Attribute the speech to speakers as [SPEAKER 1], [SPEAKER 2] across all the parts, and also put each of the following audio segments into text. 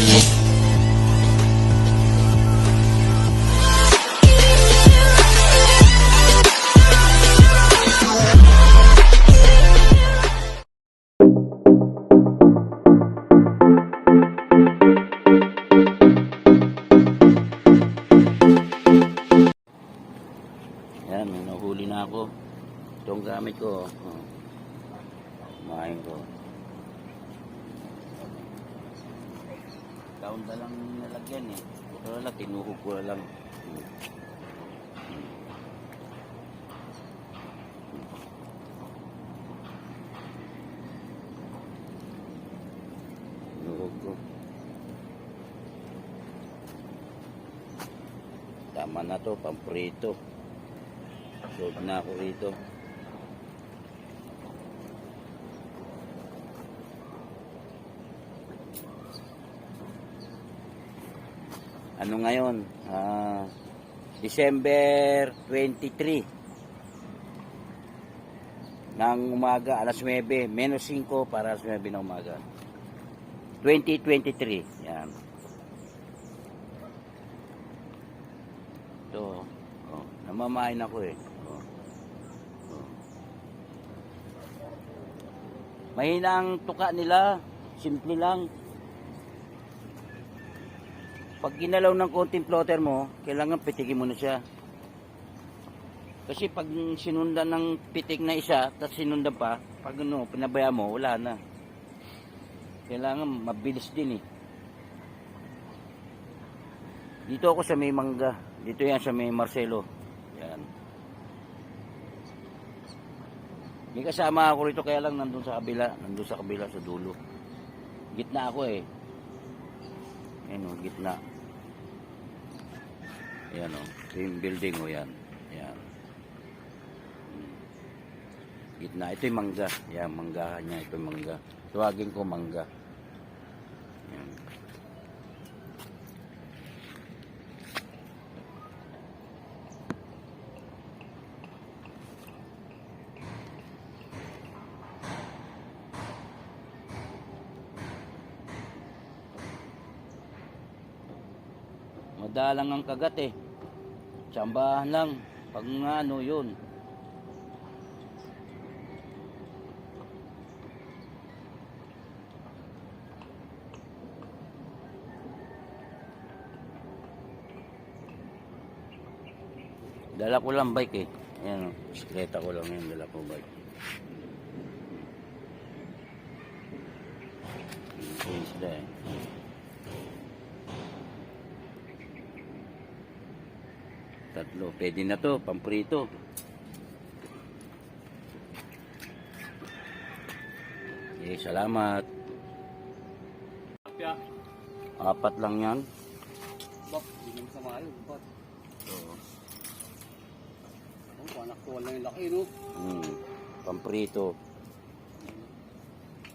[SPEAKER 1] Yan, may na ako. Itong gamit ko. Oh. Kumain ko. Taon na lang nalagyan eh. Ito na tinuhog ko na lang. Tinuhog ko. Tama na to, pamprito. Sold na ako rito. Ano ngayon? Ah, December 23 ng umaga, alas 9, menos 5 para alas 9 ng umaga. 2023. Yan. Ito. Oh, namamain ako eh. Oh. Oh. Mahina ang tuka nila. Simple lang. Pag ginalaw ng konting plotter mo, kailangan pitigin mo na siya. Kasi pag sinundan ng pitik na isa, tapos sinundan pa, pag ano, pinabaya mo, wala na. Kailangan mabilis din eh. Dito ako sa may mangga. Dito yan sa may Marcelo. Yan. May kasama ako rito kaya lang nandun sa kabila. Nandun sa kabila sa dulo. Gitna ako eh. Ayan o, gitna. Ayan o, same building o yan. Ayan. Gitna. Ito yung mangga. Yan, manggahan niya. Ito yung mangga. Tuwagin ko mangga. Madalang ang kagat eh. Tsambahan lang. Pag ano yun. Dala ko lang bike eh. Ayan, bisikleta ko lang yan. Dala ko bike. Yung isda eh. Tatlo. Pwede na to, pamprito. Eh, salamat. Apat lang yan.
[SPEAKER 2] bak, hindi naman sama yun. Ba't?
[SPEAKER 1] Oo.
[SPEAKER 2] Ang panaktuan lang yung laki, no?
[SPEAKER 1] Hmm. Pamprito.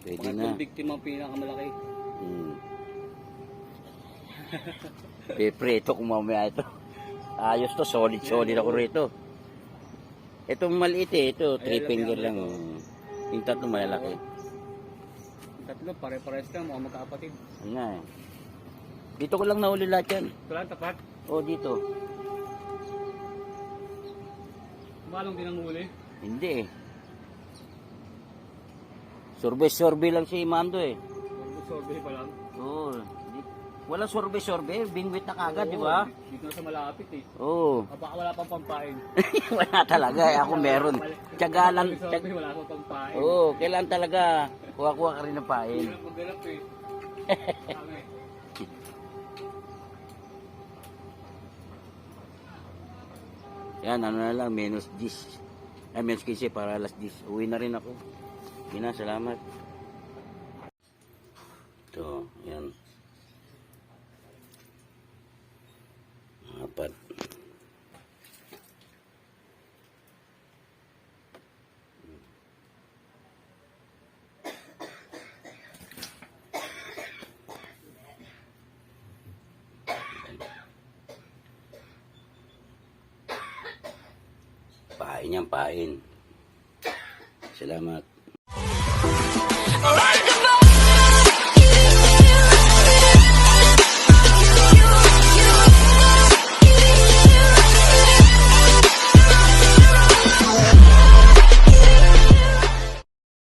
[SPEAKER 1] Pwede
[SPEAKER 2] Bakit
[SPEAKER 1] na.
[SPEAKER 2] biktima ang pinakamalaki?
[SPEAKER 1] Hmm. Piprito ko mamaya ito. Ayos to, solid solid ako rito. Itong maliit eh, ito, three
[SPEAKER 2] Ayun lang
[SPEAKER 1] finger
[SPEAKER 2] yan,
[SPEAKER 1] lang. oh. Yung tatlo malalaki.
[SPEAKER 2] Yung Tatlo, pare-pares lang, mga magkakapatid.
[SPEAKER 1] Ano nga eh. Dito ko lang nahuli lahat yan.
[SPEAKER 2] Ito lang, tapat.
[SPEAKER 1] O, dito.
[SPEAKER 2] Malong din ang huli.
[SPEAKER 1] Hindi eh. Sorbe-sorbe lang si Mando eh.
[SPEAKER 2] Sorbe pa lang.
[SPEAKER 1] Oo. Walang sorbe-sorbe, bingwit na kagad, di ba?
[SPEAKER 2] Dito sa malapit eh.
[SPEAKER 1] Oo.
[SPEAKER 2] Ah, Baka wala pang pampain.
[SPEAKER 1] Wala talaga eh. Ako meron. Tiyaga lang.
[SPEAKER 2] Sorbe,
[SPEAKER 1] Tiyag...
[SPEAKER 2] wala pang pampain.
[SPEAKER 1] Oo, kailan talaga. Kuha-kuha ka rin ng pain.
[SPEAKER 2] Hirap magganap eh. Kami.
[SPEAKER 1] Yan, ano na lang, minus 10. Ay, minus 15 para alas 10. Uwi na rin ako. Ina, salamat. Ito, yan. Apat. Pain yan, pain. Salamat.